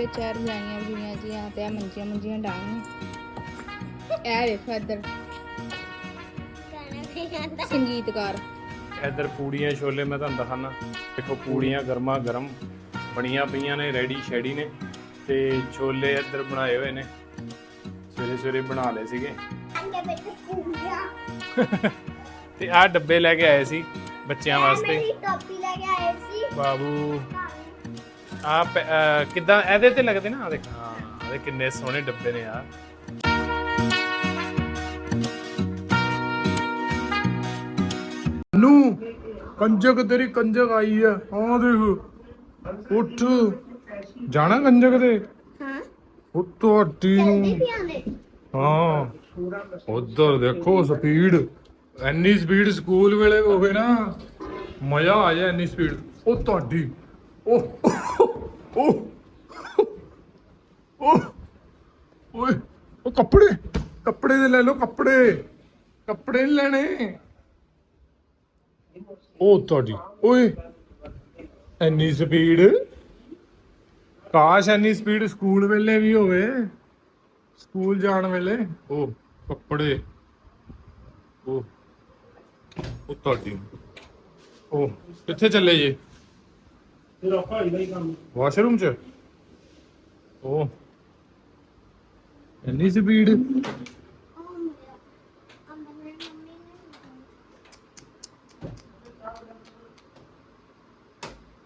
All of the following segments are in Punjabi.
ਵਿੱਚ ਆ ਰਜਾਈਆਂ ਜੁਈਆਂ ਜੀਆਂ ਤੇ ਆ ਮੰਜੀਆਂ ਮੰਜੀਆਂ ਡਾਉਣੀਆਂ ਇਹ ਵੇਖੋ ਇੱਧਰ। ਸੰਗੀਤਕਾਰ। ਇੱਧਰ ਪੂੜੀਆਂ ਛੋਲੇ ਮੈਂ ਤੁਹਾਨੂੰ ਦਿਖਾਣਾ ਦੇਖੋ ਪੂੜੀਆਂ ਗਰਮਾ ਗਰਮ ਬਣੀਆਂ ਪਈਆਂ ਨੇ ਰੈਡੀ ਸ਼ੈਡੀ ਨੇ ਤੇ ਛੋਲੇ ਇੱਧਰ ਬਣਾਏ ਹੋਏ ਨੇ। ਸਵੇਰੇ ਸਵੇਰੇ ਬਣਾ ਲਏ ਸੀਗੇ। ਤੇ ਆਹ ਡੱਬੇ ਲੈ ਕੇ ਆਏ ਸੀ ਬੱਚਿਆਂ ਵਾਸਤੇ। ਟੋਪੀ ਲੈ ਕੇ ਆਏ ਸੀ। ਬਾਬੂ। ਆ ਕਿਦਾਂ ਇਹਦੇ ਤੇ ਲੱਗਦੇ ਨਾ ਆ ਦੇਖ। ਹਾਂ ਇਹਦੇ ਕਿੰਨੇ ਸੋਹਣੇ ਡੱਬੇ ਨੇ ਆ। ਨੂੰ ਕੰਜਕ ਤੇਰੀ ਕੰਜਕ ਆਈ ਆ। ਹਾਂ ਦੇਖ ਉੱਠ। ਜਾਣਾ ਕੰਜਕ ਦੇ ਹਾਂ। ਉਹ ਤੁਹਾਡੀ ਨੂੰ। ਹਾਂ ਉਧਰ ਦੇਖੋ ਸਪੀਡ। ਐਨੀ ਸਪੀਡ ਸਕੂਲ ਵੇਲੇ ਹੋਵੇ ਨਾ ਮਜ਼ਾ ਆ ਜਾ ਐਨੀ ਸਪੀਡ। ਉਹ ਤੁਹਾਡੀ ਉਹ ਉਹ ਓਏ, ਉਹ ਕੱਪੜੇ ਕੱਪੜੇ ਦੇ ਲੈ ਲਓ, ਕੱਪੜੇ। ਕੱਪੜੇ ਨੀ ਲੈਣੇ। ਉਹ ਤੁਹਾਡੀ, ਓਏ ਐਨੀ ਸਪੀਡ ਕਾਸ਼ ਐਨੀ ਸਪੀਡ ਸਕੂਲ ਵੇਲੇ ਵੀ ਹੋਵੇ। ਸਕੂਲ ਜਾਣ ਵੇਲੇ। ਉਹ ਕੱਪੜੇ। ਉਹ ਉਹ ਤੁਹਾਡੀ। ਉਹ ਕਿੱਥੇ ਚੱਲੇ ਜੇ? ਫਿਰ ਔਖਾ ਹੋਈਦਾ ਹੀ ਕੰਮ ਵਾਸ਼ਰੂਮ ਚ? ਉਹ ਇੰਨੀ ਸਪੀਡ?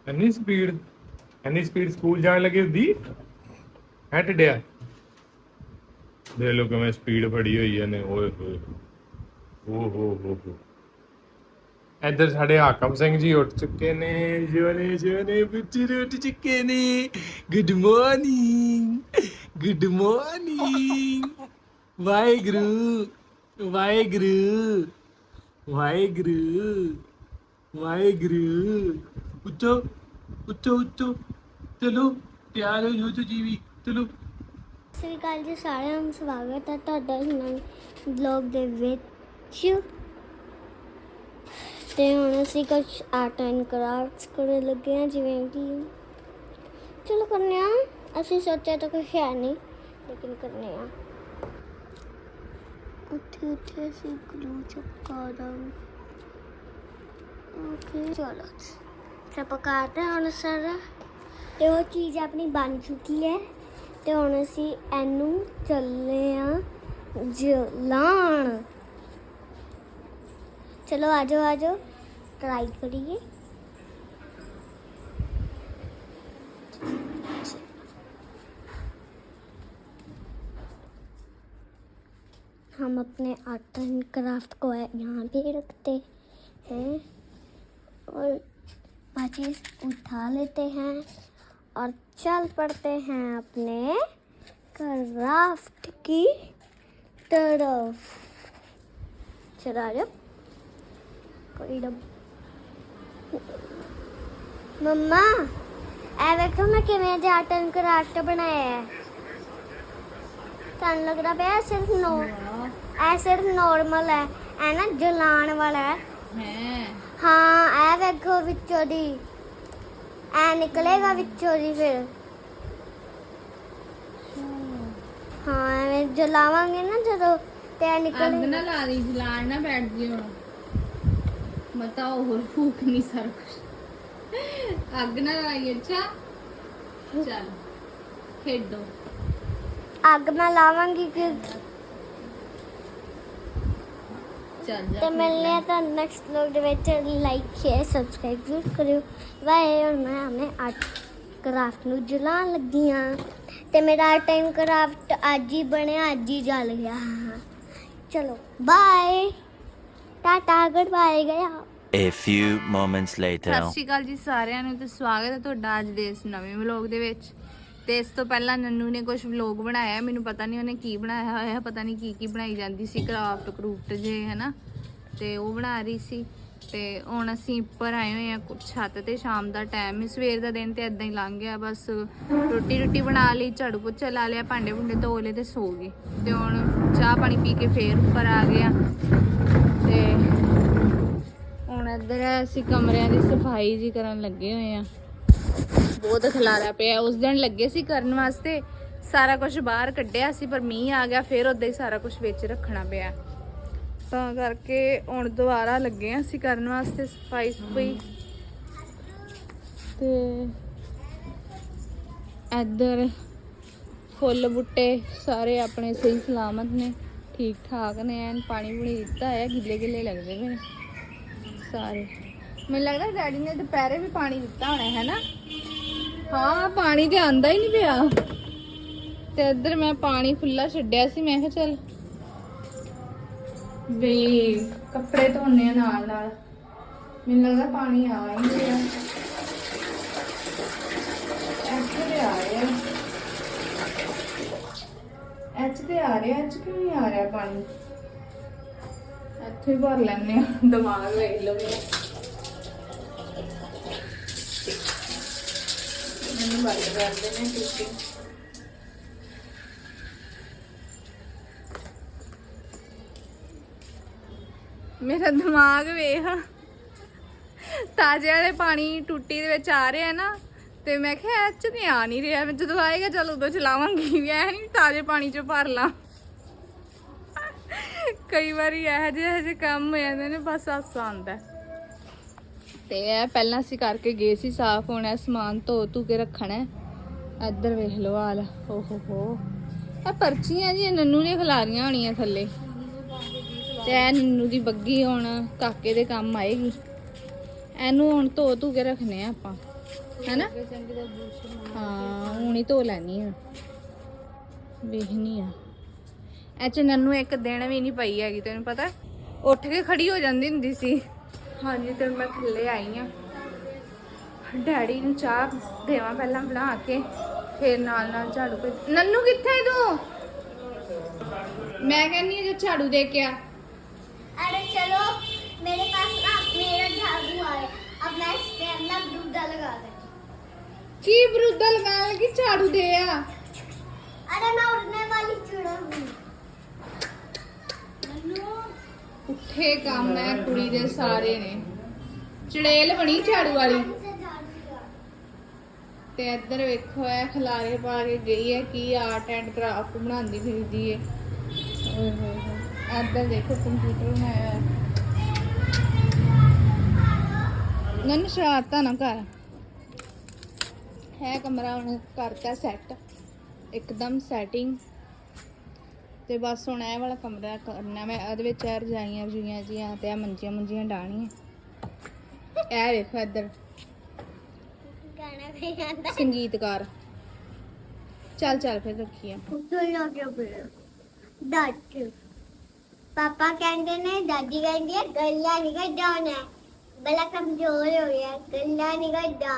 ਇੰਨੀ ਸਪੀਡ? ਇੰਨੀ ਸਪੀਡ ਸਕੂਲ ਜਾਣ ਲੱਗੇ ਹੁੰਦੀ ਹੈ ਟਿੱਡਿਆ? ਦੇ ਲੋ ਕਿਵੇਂ ਸਪੀਡ ਫੜੀ ਹੋਈ ਹੈ ਓਏ ਹੋਏ। ਓ ਹੋ ਹੋ ਹੋ। ਇੱਧਰ ਸਾਡੇ ਹਾਕਮ ਸਿੰਘ ਜੀ ਉੱਠ ਚੁੱਕੇ ਨੇ ਜਿਵਨੇ ਜਿਵਨੇ ਬੁੱਚੇ ਉੱਠ ਚੁੱਕੇ ਨੇ good morning good morning Waheguru Waheguru Waheguru Waheguru ਉੱਠੋ ਉੱਠੋ ਉੱਠੋ ਚਲੋ ਤਿਆਰ ਹੋ ਜੋ ਜੀਵੀ ਚਲੋ ਸਤਿ ਸ੍ਰੀ ਅਕਾਲ ਜੀ ਸਾਰਿਆਂ ਨੂੰ ਸਵਾਗਤ ਹੈ ਤੁਹਾਡਾ ਇਸ ਨਵੇਂ ਬਲੌਗ ਦੇ ਵਿੱਚ ਤੇ ਹੁਣ ਅਸੀਂ ਕੁਝ ਆਰਟ ਐਂਡ ਕਰਾਫਟਸ ਕਰਨ ਲੱਗੇ ਹਾਂ, ਜਿਵੇਂ ਕਿ ਚਲੋ ਕਰਨੇ ਆ ਅਸੀਂ ਸੋਚਿਆ ਤਾਂ ਕੁਝ ਹੈ ਨਹੀਂ, ਲੇਕਿਨ ਕਰਨੇ ਆ ਉੱਥੇ ਉੱਥੇ ਅਸੀਂ ਗਲੂ ਚੁੱਕਾ ਦਾਂਗੇ। ਓਕੇ, ਚਲੋ ਤੇ ਪਕਾਤੇ ਹੁਣ ਸਾਰਾ। ਤੇ ਉਹ ਚੀਜ਼ ਆਪਣੀ ਬਣ ਚੁੱਕੀ ਹੈ। ਤੇ ਹੁਣ ਅਸੀਂ ਇਹਨੂੰ ਚੱਲੇ ਆ ਜਲਾਣ। चलो आ जाओ आ जाओ। ट्राई करिए। हम अपने आर्ट एंड क्राफ्ट को यहाँ पे रखते हैं और माचिस उठा लेते हैं और चल पड़ते हैं अपने क्राफ्ट की तरफ़। चला जाओ। ਕੋਈ ਡੱਬ ਮੰਮਾ ਐ ਵੇਖੋ ਮੈਂ ਕਿਵੇਂ ਜਿਹਾ ਆਟਨ ਕਰਾਸ਼ਟ ਬਣਾਇਆ ਹੈ। ਤੁਹਾਨੂੰ ਲੱਗਦਾ ਪਿਆ ਸਿਰਫ ਨੋ ਐ ਸਿਰਫ ਨਾਰਮਲ ਹੈ। ਐ ਨਾ ਜਲਾਣ ਵਾਲਾ ਹੈ। ਹੈ? ਹਾਂ ਐ ਵੇਖੋ ਵਿੱਚੋਂ ਦੀ। ਐ ਨਿਕਲੇਗਾ ਵਿੱਚੋਂ ਦੀ ਫਿਰ। ਹਾਂ ਐਵੇਂ ਜਲਾਵਾਂਗੇ ਨਾ ਜਦੋਂ ਤੇ ਐ ਨਿਕਲ ਅੱਗ ਨਾ ਲਾ ਦੀ ਜਲਾਣ ਨਾ ਬੈਠ ਜੀ ਹੁਣ ਮਤਾ ਹੋਰ ਫੂਕ ਨਹੀਂ ਸਾਰਾ ਕੁਛ ਅੱਗ ਨਾ ਲਾਈ ਅੱਛਾ ਚੱਲ ਖੇਡੋ ਅੱਗ ਨਾ ਲਾਵਾਂਗੀ ਕਿ ਚੱਲ ਜਾ ਤੇ ਮਿਲਨੇ ਆ ਤਾਂ ਨੈਕਸਟ ਵਲੌਗ ਦੇ ਵਿੱਚ ਲਾਈਕ ਸ਼ੇਅਰ ਸਬਸਕ੍ਰਾਈਬ ਜ਼ਰੂਰ ਕਰਿਓ। ਵਾਏ ਹੁਣ ਮੈਂ ਆਪਣੇ ਆਰਟ ਕਰਾਫਟ ਨੂੰ ਜਲਾਉਣ ਲੱਗੀ ਹਾਂ। ਤੇ ਮੇਰਾ ਆਰਟ ਟਾਈਮ ਕਰਾਫਟ ਅੱਜ ਹੀ ਬਣਿਆ ਅੱਜ ਹੀ ਜਲ ਗਿਆ। ਚਲੋ ਬਾਏ ਟਾਟਾ ਗੁੱਡ ਬਾਏ ਗਿਆ A few moments later. ਸਤਿ ਸ਼੍ਰੀ ਅਕਾਲ ਜੀ ਸਾਰਿਆਂ ਨੂੰ ਤੇ ਸਵਾਗਤ ਹੈ ਤੁਹਾਡਾ ਅੱਜ ਦੇ ਇਸ ਨਵੇਂ ਵਲੌਗ ਦੇ ਵਿੱਚ। ਤੇ ਇਸ ਤੋਂ ਪਹਿਲਾਂ ਨੰਨੂ ਨੇ ਕੁਝ ਵਲੌਗ ਬਣਾਇਆ ਮੈਨੂੰ ਪਤਾ ਨਹੀਂ ਉਹਨੇ ਕੀ ਬਣਾਇਆ ਹੋਇਆ ਪਤਾ ਨਹੀਂ ਕੀ ਕੀ ਬਣਾਈ ਜਾਂਦੀ ਸੀ ਕਰਾਫਟ ਕਰੂਫਟ ਜੇ ਹੈਨਾ। ਤੇ ਉਹ ਬਣਾ ਰਹੀ ਸੀ। ਤੇ ਹੁਣ ਅਸੀਂ ਉੱਪਰ ਆਏ ਹੋਏ ਆ ਛੱਤ ਤੇ ਸ਼ਾਮ ਦਾ ਟਾਈਮ ਹੈ ਸਵੇਰ ਦਾ ਦਿਨ ਤੇ ਇਦਾਂ ਹੀ ਲੰਘ ਗਿਆ ਬਸ ਰੋਟੀ ਰੋਟੀ ਬਣਾ ਲਈ ਝਾੜੂ ਪੋਚਾ ਲਾ ਲਿਆ ਭਾਂਡੇ ਭੁੰਡੇ ਧੋ ਲਏ ਤੇ ਸੋ ਗਏ। ਤੇ ਹੁਣ ਚਾਹ ਪਾਣੀ ਪੀ ਕੇ ਫੇਰ ਉੱਪਰ ਆ ਗਏ ਆ ਤੇ ਹੁਣ ਇੱਧਰ ਅਸੀਂ ਕਮਰਿਆਂ ਦੀ ਸਫ਼ਾਈ ਜੀ ਕਰਨ ਲੱਗੇ ਹੋਏ ਆ। ਬਹੁਤ ਖਲਾਰਾ ਪਿਆ। ਉਸ ਦਿਨ ਲੱਗੇ ਸੀ ਕਰਨ ਵਾਸਤੇ। ਸਾਰਾ ਕੁਝ ਬਾਹਰ ਕੱਢਿਆ ਸੀ, ਪਰ ਮੀਂਹ ਆ ਗਿਆ, ਫਿਰ ਉਦਾਂ ਹੀ ਸਾਰਾ ਕੁਝ ਵਿੱਚ ਰੱਖਣਾ ਪਿਆ। ਤਾਂ ਕਰਕੇ ਹੁਣ ਦੁਬਾਰਾ ਲੱਗੇ ਆ ਅਸੀਂ ਕਰਨ ਵਾਸਤੇ ਸਫ਼ਾਈ ਸਫ਼ਾਈ। ਤੇ ਇੱਧਰ ਫੁੱਲ ਬੁੱਟੇ ਸਾਰੇ ਆਪਣੇ ਸਹੀ ਸਲਾਮਤ ਨੇ। ਠੀਕ ਠਾਕ ਨੇ ਐਨ ਪਾਣੀ ਪੂਣੀ ਦਿੱਤਾ ਹੈ ਗਿੱਲੇ ਗਿੱਲੇ ਲੱਗਦੇ ਪਏ ਨੇ ਸਾਰੇ ਮੈਨੂੰ ਲੱਗਦਾ ਡੈਡੀ ਨੇ ਦੁਪਹਿਰੇ ਵੀ ਪਾਣੀ ਦਿੱਤਾ ਹੋਣਾ ਹੈ ਨਾ ਹਾਂ ਪਾਣੀ ਤੇ ਆਂਦਾ ਹੀ ਨਹੀਂ ਪਿਆ ਤੇ ਇੱਧਰ ਮੈਂ ਪਾਣੀ ਖੁੱਲਾ ਛੱਡਿਆ ਸੀ ਮੈਂ ਕਿਹਾ ਚੱਲ ਵੀ ਕੱਪੜੇ ਧੋਣੇ ਨਾਲ ਨਾਲ ਮੈਨੂੰ ਲੱਗਦਾ ਪਾਣੀ ਆ ਹੀ ਨਹੀਂ ਰਿਹਾ ਇੱਥੇ ਆ ਰਿਹਾ ਇੱਥੇ ਤੇ ਆ ਰਿਹਾ ਇੱਥੇ ਕਿਉਂ ਨਹੀਂ ਆ ਰਿਹਾ ਪਾਣੀ? ਇੱਥੇ ਭਰ ਲੈਣੇ ਆ ਦਿਮਾਗ ਵੇਖ ਲਓ ਮੇਰਾ ਮੈਨੂੰ ਬੰਦ ਕਰਦੇ ਨੇ ਟੁੱਟੀ ਮੇਰਾ ਦਿਮਾਗ ਵੇਖ, ਤਾਜ਼ੇ ਵਾਲੇ ਪਾਣੀ ਟੁੱਟੀ ਦੇ ਵਿੱਚ ਆ ਰਿਹਾ ਨਾ ਤੇ ਮੈਂ ਕਿਹਾ ਇਹ ਚ ਨਹੀਂ ਆ ਨਹੀਂ ਰਿਹਾ। ਮੈਂ ਜਦੋਂ ਆਏਗਾ, ਚਲ ਉਦੋਂ ਚਲਾਵਾਂਗੀ। ਵੀ ਐ ਨਹੀਂ ਤਾਜ਼ੇ ਪਾਣੀ ਚ ਭਰ ਲਾਂ। ਕਈ ਵਾਰੀ ਇਹੋ ਜਿਹੇ ਜਿਹੇ ਕੰਮ ਹੋ ਜਾਂਦੇ ਨੇ, ਬਸ ਹਾਸਾ ਆਉਂਦਾ ਤੇ ਇਹ ਪਹਿਲਾਂ ਅਸੀਂ ਕਰਕੇ ਗਏ ਸੀ ਸਾਫ਼, ਹੋਣਾ ਸਮਾਨ ਧੋ ਧੂ ਕੇ ਰੱਖਣਾ ਇੱਧਰ ਵੇਖ ਲਓ ਹਾਲ ਓ ਹੋ ਹੋ ਇਹ ਪਰਚੀਆਂ ਜੀ ਨੰਨੂ ਨੇ ਖਿਲਾਰੀਆਂ ਹੋਣੀਆਂ ਥੱਲੇ। ਤੇ ਇਹ ਨੰਨੂ ਦੀ ਬੱਗੀ ਹੁਣ ਕਾਕੇ ਦੇ ਕੰਮ ਆਏਗੀ। ਇਹਨੂੰ ਹੁਣ ਧੋ ਧੂ ਕੇ ਰੱਖਨੇ ਆ ਆਪਾਂ। ਹੈਨਾ? ਹਾਂ, ਹੁਣ ਹੀ ਧੋ ਲੈਣੀ ਆ ਵੇਖਣੀ ਆ ਐ ਚੰਨਨ ਨੂੰ ਇੱਕ ਦਿਨ ਵੀ ਨਹੀਂ ਪਈ ਹੈਗੀ, ਤੈਨੂੰ ਪਤਾ? ਉੱਠ ਕੇ ਖੜੀ ਹੋ ਜਾਂਦੀ ਹੁੰਦੀ ਸੀ। ਹਾਂਜੀ, ਤੇ ਮੈਂ ਥੱਲੇ ਆਈ ਆ ਡੈਡੀ ਨੂੰ ਚਾਹ ਦੇਵਾਂ ਪਹਿਲਾਂ ਬਣਾ ਕੇ, ਫਿਰ ਨਾਲ ਨਾਲ ਝਾੜੂ ਪੇ ਨੰਨੂ, ਕਿੱਥੇ ਤੂੰ? ਮੈਂ ਕਹਿੰਨੀ ਜੇ ਝਾੜੂ ਦੇ ਕੇ ਆ। ਅਰੇ ਚਲੋ, ਮੇਰੇ ਪਾਸ ਕੀ ਬਰੂਦਾ ਲਗਾਉਣ ਲੱਗੀ ਝਾੜੂ ਦੇ ਆ अरे मैं उड़ने वाली चिड़ै हूँ ਉੱਠੇ ਕੰਮ ਹੈ ਕੁੜੀ ਦੇ ਸਾਰੇ ਨੇ ਚੜੇਲ ਬਣੀ ਝਾੜੂ ਵਾਲੀ ਤੇ ਇੱਧਰ ਵੇਖੋ ਇਹ ਖਲਾਰੇ ਪਾ ਕੇ ਗਈ ਹੈ ਕੀ ਆਰਟ ਐਂਡ ਕਰਾਫਟ ਬਣਾਉਂਦੀ ਫਿਰਦੀ ਹੈ ਓਏ ਹੋਏ ਹੋਏ ਇੱਧਰ ਦੇਖੋ ਕੰਪਿਊਟਰ ਬਣਾਇਆ ਹੈ ਨਨ ਸ਼ਰਾਰਤਾਂ ਨਾ ਕਰ ਹੈ ਕਮਰਾ ਹੁਣ ਕਰਤਾ ਸੈੱਟ ਇੱਕਦਮ ਸੈਟਿੰਗ ਤੇ ਬਸ ਹੁਣ ਇਹ ਵਾਲਾ ਕਮਰਾ ਕਰਨਾ ਮੈਂ ਇਹਦੇ ਵਿੱਚ ਇਹ ਰਜਾਈਆਂ ਰਜੂਈਆਂ ਜੀਆਂ ਤੇ ਆ ਮੰਜੀਆਂ ਮੰਜੀਆਂ ਡਾਣੀਆਂ ਇਹ ਦੇਖੋ ਇੱਧਰ। ਸੰਗੀਤਕਾਰ। ਚੱਲ ਚੱਲ ਫਿਰ ਰੱਖੀਏ ਸੁਣੋ ਕਿਉਂ ਫਿਰ। ਦਾਦੀ ਪਾਪਾ ਕਹਿੰਦੇ ਨੇ ਦਾਦੀ ਕਹਿੰਦੀ ਹੈ ਗੱਲਾਂ ਨਹੀਂ ਗੱਡਾਉਣਾ। ਬਲਾ ਕਮਜ਼ੋਰ ਹੋ ਗਿਆ ਗੱਲਾਂ ਨਹੀਂ ਗੱਡਾ।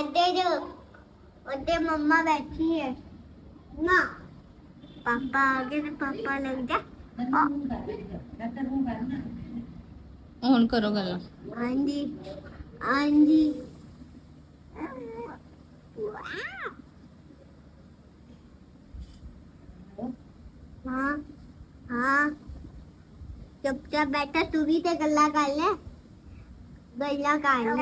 ਇੱਧਰ ਜੋ। ਉੱਤੇ ਮੰਮਾ ਬੈਠੀ ਹੈ। ਨਾ। ਪਾਪਾ ਆ ਗਏ ਹਾਂ। ਹਾਂ। ਚੁੱਪਚਾਪ ਬੈਠਾ। ਤੂੰ ਵੀ ਤੇ ਗੱਲਾਂ ਕਰ ਲੈ। ਗੱਲਾਂ ਕਰ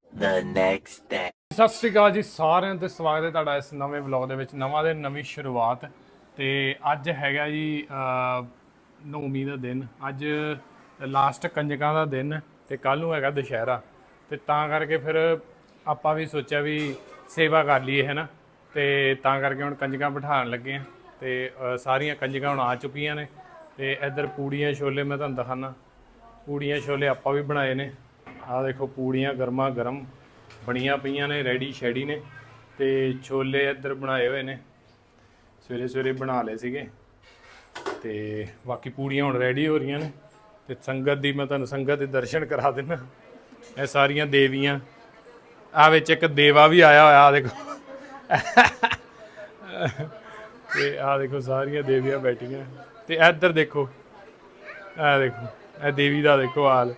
The next day. Sat Sri ਅਕਾਲ ਜੀ ਸਾਰਿਆਂ ਤੇ ਸਵਾਗਤ ਹੈ ਤੁਹਾਡਾ ਇਸ ਨਵੇਂ ਵਲੌਗ ਦੇ ਵਿੱਚ ਨਵਾਂ ਦਿਨ ਨਵੀਂ ਸ਼ੁਰੂਆਤ। ਤੇ ਅੱਜ ਹੈਗਾ ਜੀ ਅਹ, ਨੌਮੀ ਦਾ ਦਿਨ ਅੱਜ ਲਾਸਟ ਕੰਜਕਾਂ ਦਾ ਦਿਨ ਤੇ ਕੱਲ ਨੂੰ ਹੈਗਾ ਦੁਸ਼ਹਿਰਾ। ਤੇ ਤਾਂ ਕਰਕੇ ਫਿਰ ਆਪਾਂ ਵੀ ਸੋਚਿਆ ਵੀ ਸੇਵਾ ਕਰ ਲਈਏ ਹੈ ਨਾ? ਤੇ ਤਾਂ ਕਰਕੇ ਹੁਣ ਕੰਜਕਾਂ ਬਿਠਾਉਣ ਲੱਗੇ ਆ ਤੇ ਅਹ, ਸਾਰੀਆਂ ਕੰਜਕਾਂ ਹੁਣ ਆ ਚੁੱਕੀਆਂ ਨੇ। ਤੇ ਇੱਧਰ ਪੂੜੀਆਂ ਛੋਲੇ ਮੈਂ ਤੁਹਾਨੂੰ ਦਿਖਾਣਾ ਪੂੜੀਆਂ ਛੋਲੇ ਆਪਾਂ ਵੀ ਬਣਾਏ ਨੇ। ਆਹ ਦੇਖੋ ਪੂੜੀਆਂ ਗਰਮਾ ਗਰਮ ਬਣੀਆਂ ਪਈਆਂ ਨੇ, ਰੈਡੀ ਸ਼ੈਡੀ ਨੇ ਤੇ ਛੋਲੇ ਇੱਧਰ ਬਣਾਏ ਹੋਏ ਨੇ। ਸਵੇਰੇ ਸਵੇਰੇ ਬਣਾ ਲਏ ਸੀਗੇ ਤੇ ਬਾਕੀ ਪੂੜੀਆਂ ਹੁਣ ਰੈਡੀ ਹੋ ਰਹੀਆਂ ਨੇ ਤੇ ਸੰਗਤ ਦੀ ਮੈਂ ਤੁਹਾਨੂੰ ਸੰਗਤ ਦੇ ਦਰਸ਼ਨ ਕਰਾ ਦਿੰਦਾ। ਇਹ ਸਾਰੀਆਂ ਦੇਵੀਆਂ ਆ ਵਿੱਚ ਇੱਕ ਦੇਵਾ ਵੀ ਆਇਆ ਹੋਇਆ ਆ ਦੇਖੋ। ਤੇ ਆ ਦੇਖੋ ਸਾਰੀਆਂ ਦੇਵੀਆਂ ਬੈਠੀਆਂ। ਤੇ ਇੱਧਰ ਦੇਖੋ ਆ ਦੇਖੋ, ਇਹ ਦੇਵੀ ਦਾ ਦੇਖੋ ਹਾਲ।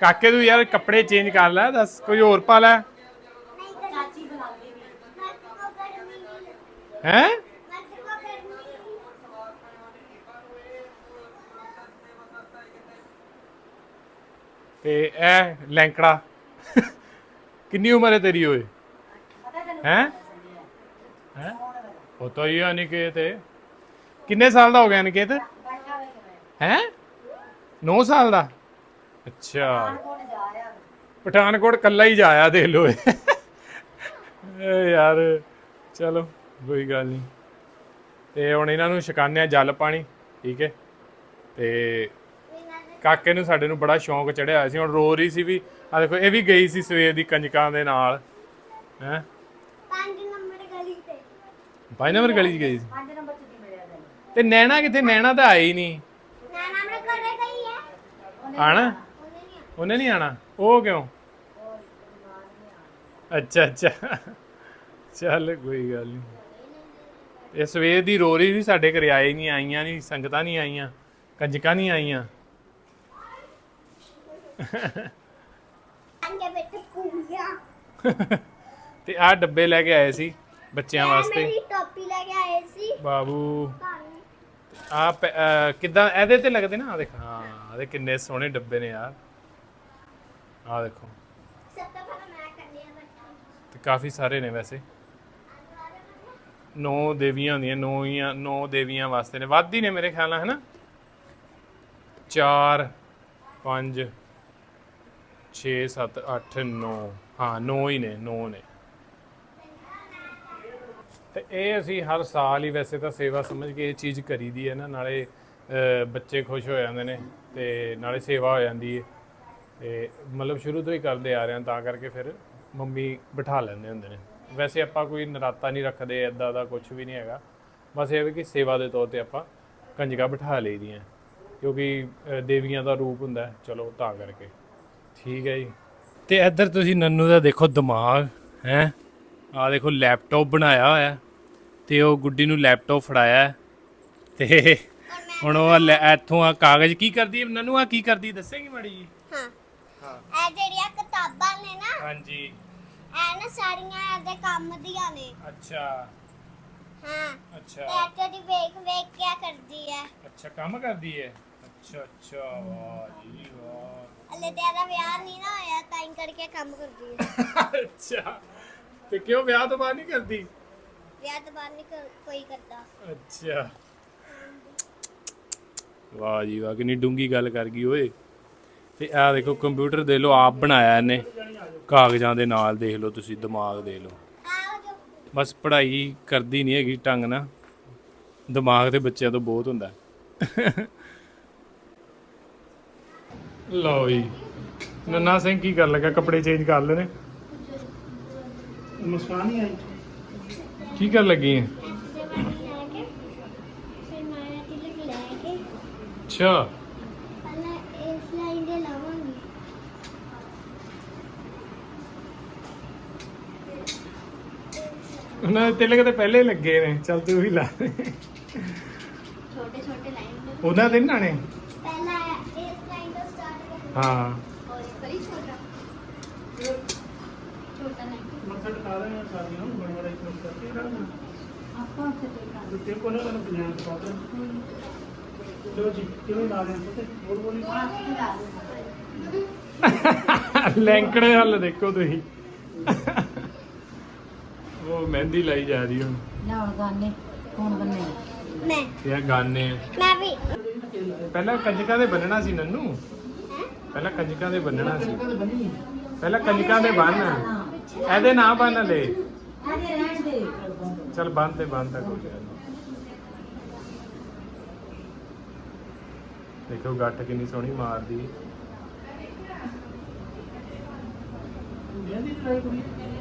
ਕਾਕੇ ਤੂੰ ਯਾਰ ਕੱਪੜੇ ਚੇਂਜ ਕਰ ਲੈ, ਦੱਸ ਕੋਈ ਹੋਰ ਪਾ ਲੈ। ਹੈ? ਤੇ ਇਹ ਲੈਂਕੜਾ, ਕਿੰਨੀ ਉਮਰ ਹੈ ਤੇਰੀ ਓਏ? ਹੈ? ਹੈ? ਉਹ ਤਾਂ ਹੀ ਆ ਨਿਕੇਤ ਕਿੰਨੇ ਸਾਲ ਦਾ ਹੋ ਗਿਆ ਨਿਕੇਤ ਹੈ? 9 ਸਾਲ ਦਾ? ਅੱਛਾ। ਪਠਾਨਕੋਟ ਕੱਲਾ ਹੀ ਜਾਇਆ ਦੇਖ ਲੋ ਯਾਰ ਚਲੋ ਕੋਈ ਗੱਲ ਨਹੀਂ। ਤੇ ਹੁਣ ਇਹਨਾਂ ਨੂੰ ਛਕਾਉਂਦੇ ਆ ਜਲ ਪਾਣੀ ਠੀਕ ਹੈ? ਤੇ ਕਾਕੇ ਨੂੰ ਸਾਡੇ ਨੂੰ ਬੜਾ ਸ਼ੌਂਕ ਚੜਿਆ ਹੋਇਆ ਸੀ ਹੁਣ ਰੋ ਰਹੀ ਸੀ ਵੀ ਆ ਦੇਖੋ ਇਹ ਵੀ ਗਈ ਸੀ ਸਵੇਰ ਦੀ ਕੰਜਕਾਂ ਦੇ ਨਾਲ ਹੈ? ਪੰਜ ਨੰਬਰ ਗਲੀ ਤੇ। ਪੰਜ ਨੰਬਰ ਗਲੀ 'ਚ ਗਈ ਸੀ? ਤੇ ਨੈਣਾ ਕਿੱਥੇ? ਨੈਣਾ ਤਾਂ ਆਈ ਨਹੀਂ। ਨਾ ਨਾ ਮੇਰੇ ਘਰੇ ਗਈ ਹੈ। ਆਣਾ? ਉਹਨੇ ਨਹੀਂ ਆਣਾ? ਉਹ ਕਿਉਂ? ਅੱਛਾ ਅੱਛਾ। ਚੱਲ ਕੋਈ ਗੱਲ ਨਹੀਂ ਇਹ ਸਵੇਰ ਦੀ ਰੋ ਰਹੀ ਸੀ ਸਾਡੇ ਘਰੇ ਆਏ ਨਹੀਂ ਆਈਆਂ ਨਹੀਂ ਸੰਗਤਾਂ ਨਹੀਂ ਆਈਆਂ ਕੰਜਕਾਂ ਨਹੀਂ ਆਈਆਂ। ਅੰਗੇ ਵਿੱਚ ਕੁੜੀਆਂ। ਤੇ ਆਹ ਡੱਬੇ ਲੈ ਕੇ ਆਏ ਸੀ ਬੱਚਿਆਂ ਵਾਸਤੇ। ਮੇਰੀ ਟੋਪੀ ਲੈ ਕੇ ਆਏ ਸੀ। ਬਾਬੂ। ਆ ਕਿਦਾਂ ਇਹਦੇ ਤੇ ਲੱਗਦੇ ਨਾ ਆ ਦੇਖ। ਹਾਂ ਇਹਦੇ ਕਿੰਨੇ ਸੋਹਣੇ ਡੱਬੇ ਨੇ ਯਾਰ। ਆ ਦੇਖੋ। ਸਭ ਤੋਂ ਪਹਿਲਾਂ ਮੈਂ ਕਰਨੀ ਆ ਬੱਚਾ ਤੇ ਕਾਫੀ ਸਾਰੇ ਨੇ ਵੈਸੇ। ਨੌ ਦੇਵੀਆਂ ਹੁੰਦੀਆਂ ਨੌ ਹੀ ਨੌ ਦੇਵੀਆਂ ਵਾਸਤੇ ਨੇ। ਵੱਧ ਹੀ ਨੇ ਮੇਰੇ ਖਿਆਲ ਨਾਲ ਹੈਨਾ? 4 5 6 7 8 9 ਹਾਂ 9 ਹੀ ਨੇ 9 ਨੇ। ਤੇ ਇਹ ਅਸੀਂ ਹਰ ਸਾਲ ਹੀ ਵੈਸੇ ਤਾਂ ਸੇਵਾ ਸਮਝ ਕੇ ਇਹ ਚੀਜ਼ ਕਰੀਦੀ ਹੈ ਨਾ ਨਾਲੇ ਬੱਚੇ ਖੁਸ਼ ਹੋ ਜਾਂਦੇ ਨੇ ਤੇ ਨਾਲੇ ਸੇਵਾ ਹੋ ਜਾਂਦੀ ਹੈ। ਤੇ ਮਤਲਬ ਸ਼ੁਰੂ ਤੋਂ ਹੀ ਕਰਦੇ ਆ ਰਹੇ ਹਾਂ, ਤਾਂ ਕਰਕੇ ਫਿਰ ਮੰਮੀ ਬਿਠਾ ਲੈਂਦੇ ਹੁੰਦੇ ਨੇ। ਵੈਸੇ ਆਪਾਂ ਕੋਈ ਨਰਾਤਾ ਨਹੀਂ ਰੱਖਦੇ ਐਦਾਂ ਦਾ ਕੁਝ ਵੀ ਨਹੀਂ ਹੈਗਾ। ਬਸ ਇਹ ਵੀ ਕਿ ਸੇਵਾ ਦੇ ਤੌਰ ਤੇ ਆਪਾਂ ਕੰਜਕਾਂ ਬਿਠਾ ਲਈ ਦੀਆਂ। ਕਿਉਂਕਿ ਦੇਵੀਆਂ ਦਾ ਰੂਪ ਹੁੰਦਾ ਚਲੋ, ਤਾਂ ਕਰਕੇ। ਠੀਕ ਹੈ ਜੀ। ਤੇ ਇੱਧਰ ਤੁਸੀਂ ਨੰਨੂ ਦਾ ਦੇਖੋ ਦਿਮਾਗ, ਹੈ? ਆ ਦੇਖੋ ਲੈਪਟਾਪ ਬਣਾਇਆ ਹੋਇਆ। ਤੇ ਉਹ ਗੁੱਡੀ ਨੂੰ ਲੈਪਟਾਪ ਫੜਾਇਆ। ਹੈ। ਤੇ ਹੁਣ ਉਹ ਲੈ- ਇੱਥੋਂ ਆ ਕਾਗਜ਼ ਕੀ ਕਰਦੀ ਹੈ? ਨੰਨੂ ਆ ਕੀ ਕਰਦੀ ਦੱਸੇਗੀ ਮਾੜੀ ਜੀ ਹਾਂ। ਇਹ ਜਿਹੜੀਆਂ ਕਿਤਾਬਾਂ ਨੇ ਨਾ ਹਾਂਜੀ। ਇਹ ਨਾ ਸਾਰੀਆਂ ਇਹਦੇ ਕੰਮ ਦੀਆਂ ਨੇ। ਅੱਛਾ। ਹਾਂ। ਅੱਛਾ। ਇਹ ਤੇਰੀ ਵੇਖ ਵੇਖ ਕਿਆ ਕਰਦੀ ਹੈ ਅੱਛਾ ਕੰਮ ਕਰਦੀ ਹੈ ਅੱਛਾ ਅੱਛਾ ਵਾਹ ਜੀ ਵਾਹ। ਹਲੇ ਤੇਰਾ ਵਿਆਹ ਨਹੀਂ ਨਾ ਹੋਇਆ ਤਾਂ ਹੀ ਕਰਕੇ ਕੰਮ ਕਰਦੀ ਹੈ ਅੱਛਾ। ਤੇ ਕਿਉਂ ਵਿਆਹ ਤੋਂ ਬਾਅਦ ਨਹੀਂ ਕਰਦੀ? ਵਿਆਹ ਤੋਂ ਬਾਅਦ ਨਹੀਂ ਕਰ- ਕੋਈ ਕਰਦਾ। ਅੱਛਾ। ਵਾਹ ਜੀ ਵਾਹ ਕਿੰਨੀ ਡੂੰਗੀ ਗੱਲ ਕਰ ਗਈ ਓਏ। ਤੇ ਆਹ ਦੇਖੋ, ਕੰਪਿਊਟਰ ਦੇ ਲਓ, ਆਪ ਬਣਾਇਆ ਇਹਨੇ। ਕਾਗਜ਼ਾਂ ਦੇ ਨਾਲ ਦੇਖ ਲਓ ਤੁਸੀਂ, ਦਿਮਾਗ ਦੇ ਲਓ। ਬਸ ਪੜ੍ਹਾਈ ਕਰਦੀ ਨਹੀਂ ਹੈਗੀ ਢੰਗ ਨਾਲ। ਦਿਮਾਗ ਤੇ ਬੱਚਿਆਂ ਤੋਂ ਬਹੁਤ ਹੁੰਦਾ। ਲਓ ਜੀ। ਨੰਨਾ ਸਿੰਘ ਕੀ ਕਰਨ ਲੱਗਾ? ਕੱਪੜੇ ਚੇਂਜ ਕਰ ਲੈਣੇ ਮੁਸਕਾਨ ਹੀ ਆਈ ਕੀ ਕਰ ਲੱਗੀ ਹੈ? ਅੱਛਾ ਪਹਿਲਾਂ ਇਸ ਲਾਈਨ ਦੇ ਲਾਵਾਂਗੀ ਉਹਨਾਂ ਦੇ ਤਿਲਕ ਤੇ ਪਹਿਲੇ ਲੱਗੇ ਨੇ ਚੱਲ ਤੂੰ ਵੀ ਲਾ। ਦੇ। ਉਹਨਾਂ ਦੇ ਨੀ ਲਾਣੇ ਪਹਿਲਾ ਇਸ ਲਾਈਨ ਤੋਂ ਸਟਾਰਟ ਹਾਂ। ਛੋਟਾ। ਛੋਟਾ ਲਾਈਨ ਮੱਥਾ ਟਿਕਾ ਲੈਣਾ ਸਾਡੀ ਨੂੰ ਬਣ ਬੜਾ ਇੱਕ ਮਿੰਟ ਕਰਕੇ ਆਪਾਂ ਉੱਥੇ ਦੇਖਾਂਗੇ ਤੇ ਕੋ ਨਾ ਤੁਹਾਨੂੰ ਪੰਜਾਂ ਪਾਉਂਦੇ ਜੀ ਕਿਵੇਂ ਲੈਂਕੜੇ ਹੱਲ ਦੇਖੋ ਤੁਸੀਂ। ਉਹ ਮਹਿੰਦੀ ਲਾਈ ਜਾ ਰਹੀ ਹੁਣ। ਨਾ ਗਾਣੇ ਹੁਣ ਬੰਨੇ। ਮੈਂ। ਤੇ ਗਾਣੇ ਮੈਂ ਵੀ। ਪਹਿਲਾਂ ਕੰਜਕਾਂ ਦੇ ਬੰਨਣਾ ਸੀ ਨੰਨੂ। ਪਹਿਲਾਂ ਕੰਜਕਾਂ ਦੇ ਬੰਨਣਾ ਸੀ। ਪਹਿਲਾਂ ਦੇ ਬੰਨ। ਇਹਦੇ ਨਾ ਬੰਨ ਲੈ। ਬੰਨ ਤੇ ਬੰਨ ਤੱਕ ਦੇਖੋ ਗੱਠ ਕਿੰਨੀ ਸੋਹਣੀ ਮਾਰਦੀ। ਜਾਂਦੀ ਟਰਾਈ ਕੁੜੀ।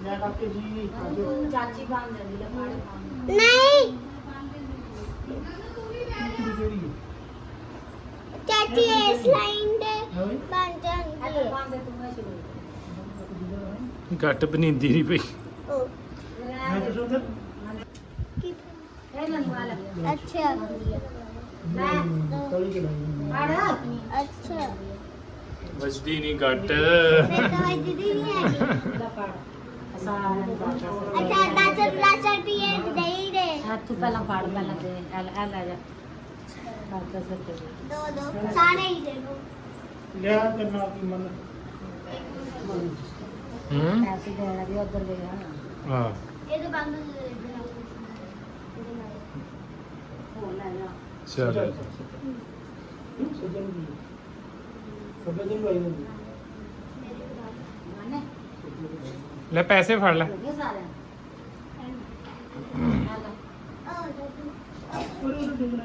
ਮੈਂ ਕਾਕੇ ਜੀ ਚਾਚੀ ਲੈ ਪਾਣੀ ਨਹੀਂ। ਕਿਹੜੀ ਕਿਹੜੀ ਚਾਚੀ ਇਸ ਲਾਈਨ ਦੇ ਹੈ ਓਏ ਬਣ ਜਾਂਦੀ ਇੱਧਰ ਹੈ। ਬੰਦੇ ਤੂੰ ਮੈਂ ਸ਼ੁਰੂ ਗੱਟ ਬਨੀਂਦੀ ਨਹੀਂ ਪਈ। ਉਹ ਮੈਂ ਤਾਂ ਇਹ ਵਾਲਾ ਅੱਛਾ। ਤਲੀ ਕੇ ਲਾਈ ਅੱਛਾ। ਵੱਜਦੀ ਨਹੀਂ ਗੱਟ ਮੈਂ ਤਾਂ ਵੱਜਦੀ ਨਹੀਂ ਲੈ ਪੜ। ਅੱਛਾ 10 10 ਰੁਪਏ ਦੇ ਦੇ ਆ ਤੂੰ ਪਹਿਲਾਂ ਪੜ ਪਹਿਲਾਂ ਦੇ ਐਲ ਐਲ ਆ ਜਾ ਕਰ ਕਰ ਸਕਦੇ ਦੋ ਦੋ ਸਾਰੇ ਹੀ। ਦੇ ਦੋ ਲਿਆ ਕਰਨਾ ਕੀ ਮਨ ਹੂੰ ਪੈਸੇ ਦੇਣਾ ਵੀ ਉਧਰ ਦੇ ਆ ਹਾਂ ਇਹ ਤਾਂ ਬੰਦ ਦੇ ਦੇ ਹੋ ਲੈ ਜਾ ਚਲ ਸਜਣ ਦੀ ਕਬੇ ਦਿਨ ਵਾਈ ਹੁੰਦੀ ਮਾਨੇ ਲੈ ਪੈਸੇ ਫੜ ਲੈ। ਹੋ ਗਏ ਸਾਰੇ ਉਹ ਉਹ ਡੁੱਬਣਾ